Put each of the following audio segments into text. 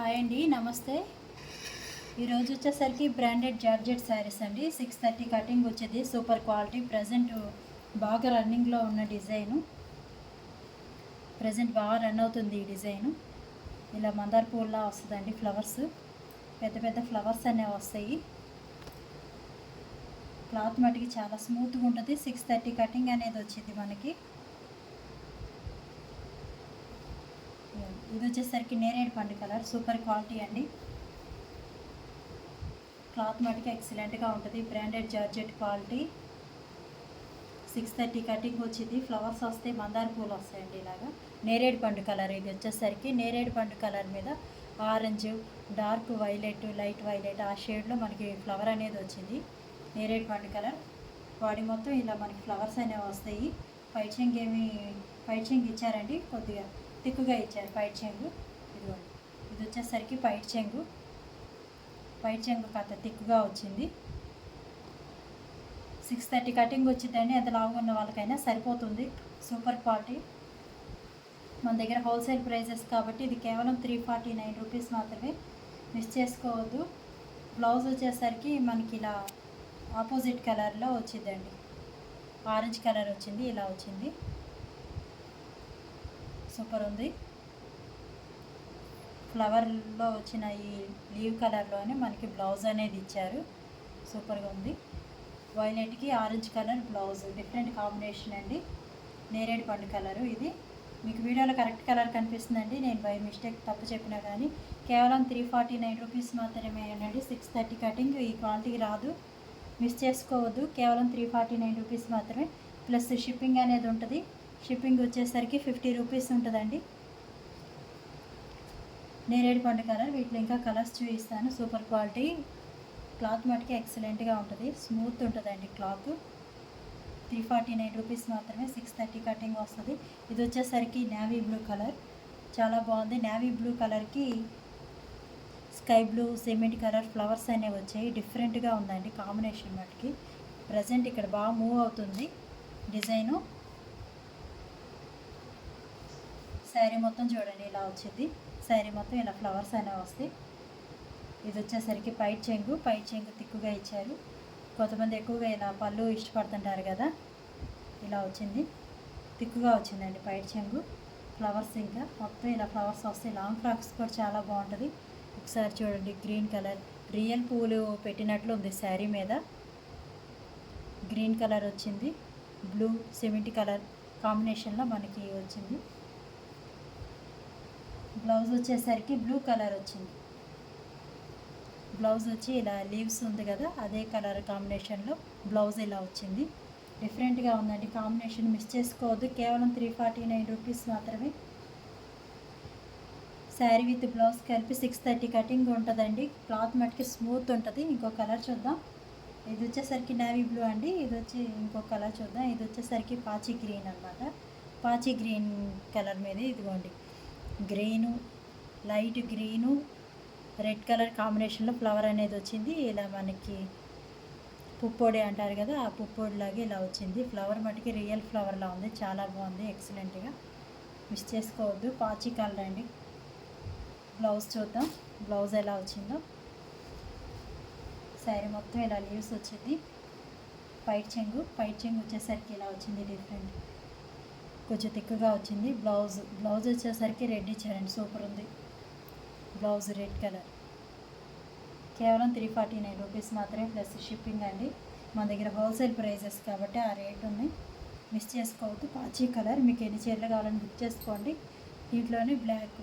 Hi అండి నమస్తే. ఈరోజు వచ్చేసరికి బ్రాండెడ్ జార్జెట్ శారీస్ అండి. సిక్స్ థర్టీ కటింగ్ వచ్చేది. సూపర్ క్వాలిటీ ప్రజెంట్ బాగా రన్నింగ్లో ఉన్న డిజైను. ప్రజెంట్ బాగా రన్ అవుతుంది ఈ డిజైను. ఇలా మందార పూల్లా వస్తుందండి ఫ్లవర్స్. పెద్ద పెద్ద ఫ్లవర్స్ అనేవి వస్తాయి. క్లాత్ మటుకి చాలా స్మూత్గా ఉంటుంది. సిక్స్ థర్టీ కటింగ్ అనేది వచ్చింది మనకి. ఇది వచ్చేసరికి నేరేడు పండు కలర్ సూపర్ క్వాలిటీ అండి. క్లాత్ మటుకు ఎక్సలెంట్గా ఉంటుంది. Branded georgette quality. Six thirty cutting వచ్చింది. ఫ్లవర్స్ వస్తాయి మందార పూలు వస్తాయండి ఇలాగా. నేరేడు పండు కలర్ ఇది వచ్చేసరికి. నేరేడు పండు కలర్ మీద orange dark violet light violet ఆ షేడ్లో మనకి ఫ్లవర్ అనేది వచ్చింది. నేరేడు పండు కలర్. బాడీ మొత్తం ఇలా మనకి ఫ్లవర్స్ అనేవి వస్తాయి. పైచింగ్ ఏమి పైచింగ్ ఇచ్చారండి కొద్దిగా. తిక్కుగా ఇచ్చారు పైట్ చెంగు. ఇదిగోండి ఇది వచ్చేసరికి పైట్ చెంగు. పైట్ చెంగు కథ తిక్కుగా వచ్చింది. సిక్స్ థర్టీ కటింగ్ వచ్చిందండి ఎంత లావుగా ఉన్న వాళ్ళకైనా సరిపోతుంది. Super quality. మన దగ్గర హోల్సేల్ ప్రైజెస్ కాబట్టి ఇది కేవలం త్రీ ఫార్టీ నైన్ రూపీస్ మాత్రమే. మిస్ చేసుకోవద్దు. బ్లౌజ్ వచ్చేసరికి మనకి ఇలా ఆపోజిట్ కలర్లో వచ్చిందండి ఆరెంజ్ కలర్ వచ్చింది ఇలా వచ్చింది. సూపర్ ఉంది. ఫ్లవర్లో వచ్చిన ఈ లీవ్ కలర్లోనే మనకి బ్లౌజ్ అనేది ఇచ్చారు. సూపర్గా ఉంది. వైలెట్కి orange colour blouse different combination అండి. నేరేడు పండు కలరు ఇది. మీకు వీడియోలో కరెక్ట్ కలర్ కనిపిస్తుందండి. నేను బై మిస్టేక్ తప్పు చెప్పినా కానీ కేవలం త్రీ ఫార్టీ నైన్ రూపీస్ మాత్రమే అండి సిక్స్ థర్టీ కటింగ్ ఈ క్వాలిటీ రాదు. మిస్ చేసుకోవద్దు. కేవలం త్రీ ఫార్టీ నైన్ రూపీస్ మాత్రమే. ప్లస్ షిప్పింగ్ అనేది ఉంటుంది. షిప్పింగ్ వచ్చేసరికి ఫిఫ్టీ రూపీస్ ఉంటుందండి. నేరేడు పండు కలర్ వీటిలో ఇంకా కలర్స్ చూపిస్తాను. Super quality. క్లాత్ మటుకి ఎక్సలెంట్గా ఉంటుంది. స్మూత్ ఉంటుందండి cloth. Three forty nine rupees మాత్రమే సిక్స్ థర్టీ కటింగ్ వస్తుంది. ఇది వచ్చేసరికి నేవీ బ్లూ కలర్. చాలా బాగుంది. నేవీ బ్లూ కలర్కి sky blue cement colour flowers అనేవి వచ్చాయి. డిఫరెంట్గా ఉందండి కాంబినేషన్ మటుకి. ప్రజెంట్ ఇక్కడ బాగా మూవ్ అవుతుంది డిజైను. శారీ మొత్తం చూడండి ఇలా వచ్చింది. శారీ మొత్తం ఇలా ఫ్లవర్స్ అనేవి వస్తాయి. ఇది వచ్చేసరికి పైట్ చెంగు పై చెంగు తిక్కుగా ఇచ్చారు. కొంతమంది ఎక్కువగా ఇలా పళ్ళు ఇష్టపడుతుంటారు కదా ఇలా వచ్చింది. తిక్కుగా వచ్చిందండి పైట్ చెంగు. ఫ్లవర్స్ ఇంకా మొత్తం ఇలా ఫ్లవర్స్ వస్తాయి. లాంగ్ ఫ్రాక్స్ కూడా చాలా బాగుంటుంది. ఒకసారి చూడండి గ్రీన్ కలర్. రియల్ పూలు పెట్టినట్లు ఉంది శారీ మీద. గ్రీన్ కలర్ వచ్చింది. బ్లూ సిమెంట్ కలర్ కాంబినేషన్లో మనకి వచ్చింది. బ్లౌజ్ వచ్చేసరికి బ్లూ కలర్ వచ్చింది. బ్లౌజ్ వచ్చి ఇలా లీవ్స్ ఉంది కదా అదే కలర్ కాంబినేషన్లో బ్లౌజ్ ఇలా వచ్చింది. డిఫరెంట్గా ఉందండి. కాంబినేషన్ మిస్ చేసుకోవద్దు. కేవలం త్రీ ఫార్టీ నైన్ రూపీస్ మాత్రమే. శారీ విత్ బ్లౌజ్ కలిపి సిక్స్ థర్టీ కటింగ్ ఉంటుందండి. క్లాత్ మట్టుకి స్మూత్ ఉంటుంది. ఇంకో కలర్ చూద్దాం. ఇది వచ్చేసరికి నావీ బ్లూ అండి. ఇది వచ్చి ఇంకో కలర్ చూద్దాం. ఇది వచ్చేసరికి పాచి గ్రీన్ అనమాట పాచి గ్రీన్ కలర్ మీద ఇదిగోండి. Green light green red colour కాంబినేషన్లో ఫ్లవర్ అనేది వచ్చింది. ఇలా మనకి పుప్పొడి అంటారు కదా ఆ పుప్పొడిలాగే ఇలా వచ్చింది. ఫ్లవర్ మటుకి రియల్ ఫ్లవర్లా ఉంది. చాలా బాగుంది ఎక్సలెంట్గా మిస్ చేసుకోవద్దు. పాచి కలర్ అండి. బ్లౌజ్ చూద్దాం. బ్లౌజ్ ఎలా వచ్చిందో. శారీ మొత్తం ఇలా లీవ్స్ వచ్చింది. పైట్ చెంగు. పైట్ చెంగు వచ్చేసరికి ఇలా వచ్చింది డిఫరెంట్. కొంచెం తిక్కుగా వచ్చింది. బ్లౌజ్ బ్లౌజ్ వచ్చేసరికి రెడ్ ఇచ్చారండి. సూపర్ ఉంది. బ్లౌజ్ రెడ్ కలర్ కేవలం త్రీ ఫార్టీ నైన్ రూపీస్ మాత్రమే ప్లస్ షిప్పింగ్ అండి. మన దగ్గర హోల్సేల్ ప్రైజెస్ కాబట్టి ఆ రేట్ ఉంది మిస్ చేసుకోవద్దు. పాచీ కలర్ మీకు ఎన్ని చీరలు కావాలని బుక్ చేసుకోండి. దీంట్లోనే బ్లాక్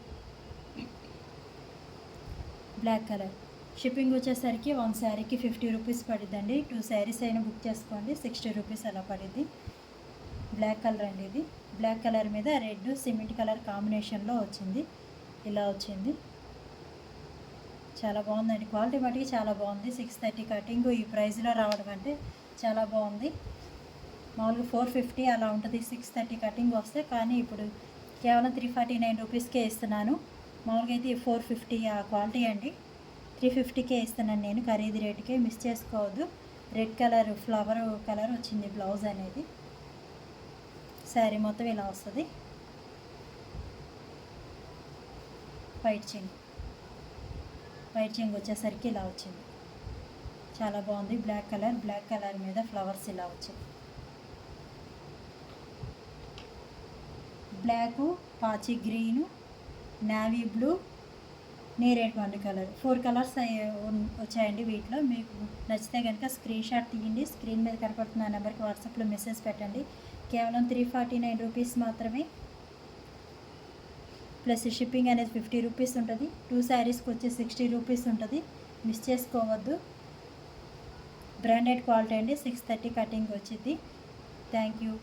బ్లాక్ కలర్ షిప్పింగ్ వచ్చేసరికి వన్ శారీకి ఫిఫ్టీ రూపీస్ పడిద్దండి. టూ శారీస్ అయినా బుక్ చేసుకోండి. సిక్స్టీ రూపీస్ అలా పడిద్ది. బ్లాక్ కలర్ అండి ఇది. బ్లాక్ కలర్ మీద రెడ్ సిమెంట్ కలర్ కాంబినేషన్లో వచ్చింది. ఇలా వచ్చింది. చాలా బాగుందండి. క్వాలిటీ మటుకి చాలా బాగుంది. సిక్స్ థర్టీ కటింగ్ ఈ ప్రైస్లో రావడం అంటే చాలా బాగుంది. మామూలుగా ఫోర్ ఫిఫ్టీ అలా ఉంటుంది. సిక్స్ థర్టీ కటింగ్ వస్తే కానీ ఇప్పుడు కేవలం త్రీ ఫార్టీ నైన్ రూపీస్కే ఇస్తున్నాను. మామూలుగా అయితే ఫోర్ ఫిఫ్టీ ఆ క్వాలిటీ అండి. త్రీ ఫిఫ్టీకే ఇస్తున్నాను నేను. ఖరీదు రేటుకే మిస్ చేసుకోవద్దు. రెడ్ కలర్ ఫ్లవర్ కలర్ వచ్చింది బ్లౌజ్ అనేది. శారీ మొత్తం ఇలా వస్తుంది. వైట్ చెంగు వైట్ చెంగు వచ్చేసరికి ఇలా వచ్చింది. చాలా బాగుంది. బ్లాక్ కలర్ బ్లాక్ కలర్ మీద ఫ్లవర్స్ ఇలా వచ్చాయి బ్లాకు పాచి గ్రీను నావీ బ్లూ నేరేటువంటి కలర్ ఫోర్ కలర్స్ వచ్చాయండి వీటిలో. మీకు నచ్చితే కనుక స్క్రీన్ షాట్ తీయండి. స్క్రీన్ మీద కనపడుతున్న నెంబర్కి వాట్సాప్లో మెసేజ్ పెట్టండి. కేవలం త్రీ ఫార్టీ నైన్ రూపీస్ మాత్రమే. ప్లస్ షిప్పింగ్ అనేది ఫిఫ్టీ రూపీస్ ఉంటుంది. టూ శారీస్కి వచ్చి సిక్స్టీ రూపీస్ ఉంటుంది. మిస్ చేసుకోవద్దు. బ్రాండెడ్ క్వాలిటీ అండి. సిక్స్ థర్టీ కటింగ్ వచ్చింది థ్యాంక్ యూ